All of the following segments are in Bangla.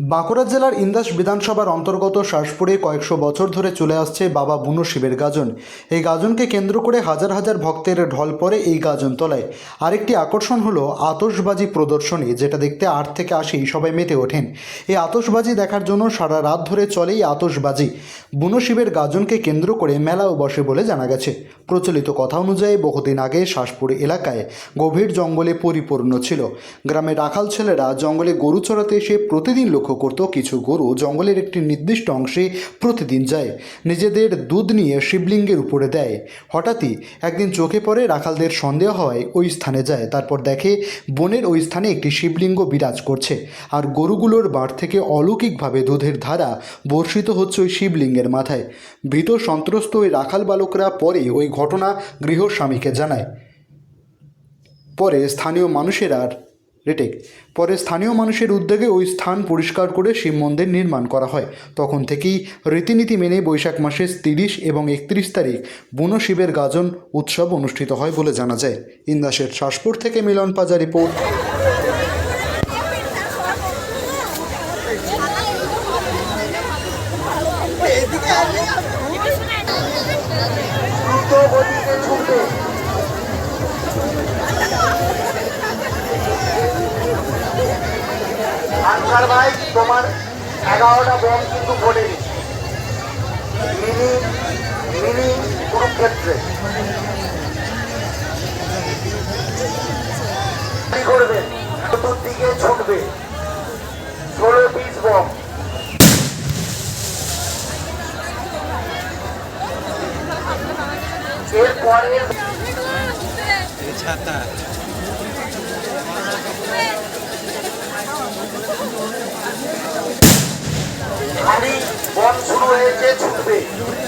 বাঁকুড়া জেলার ইন্দাস বিধানসভার অন্তর্গত শাসপুরে কয়েকশো বছর ধরে চলে আসছে বাবা বুনো শিবের গাজন। এই গাজনকে কেন্দ্র করে হাজার হাজার ভক্তের ঢল পড়ে এই গাজন তলায় আরেকটি আকর্ষণ হলো আতশবাজি প্রদর্শনী, যেটা দেখতে আট থেকে আশি সবাই মেতে ওঠেন। এই আতশবাজি দেখার জন্য সারা রাত ধরে চলে এই আতশবাজি। বুনো শিবের গাজনকে কেন্দ্র করে মেলাও বসে বলে জানা গেছে। প্রচলিত কথা অনুযায়ী বহুদিন আগে শাসপুর এলাকায় গভীর জঙ্গলে পরিপূর্ণ ছিল। গ্রামের রাখাল ছেলেরা জঙ্গলে গরু চড়াতে এসে প্রতিদিন লক্ষ্য করত কিছু গরু জঙ্গলের একটি নির্দিষ্ট অংশে প্রতিদিন যায়, নিজেদের দুধ নিয়ে শিবলিঙ্গের উপরে দেয়। হঠাৎই একদিন চোখে পড়ে রাখালদের সন্দেহ হয়, ওই স্থানে যায়, তারপর দেখে বনের ওই স্থানে একটি শিবলিঙ্গ বিরাজ করছে, আর গরুগুলোর বাঁট থেকে অলৌকিকভাবে দুধের ধারা বর্ষিত হচ্ছে ওই শিবলিঙ্গের মাথায়। ভীত সন্ত্রস্ত ওই রাখাল বালকরা পরে ওই ঘটনা গৃহস্বামীকে জানায়। পরে স্থানীয় মানুষের রেটেক। পরে স্থানীয় মানুষের উদ্যোগে ওই স্থান পরিষ্কার করে শিব মন্দির নির্মাণ করা হয়। তখন থেকেই রীতিনীতি মেনে বৈশাখ মাসের তিরিশ এবং একত্রিশ তারিখ বুনো শিবের গাজন উৎসব অনুষ্ঠিত হয় বলে জানা যায়। ইন্দাসের শাসপুর থেকে মিলন পাজা রিপোর্ট। আনসার ভাই তোমার এগারোটা বম কিন্তু পড়েনি। মিনি মিনি কুরুক্ষেত্রে করবে? চতুর্দিকে ছুটবে। ষোলো পিস বম এরপরে ছাতা। হবে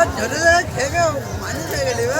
아, 저러다 개명 많이 나게 되면?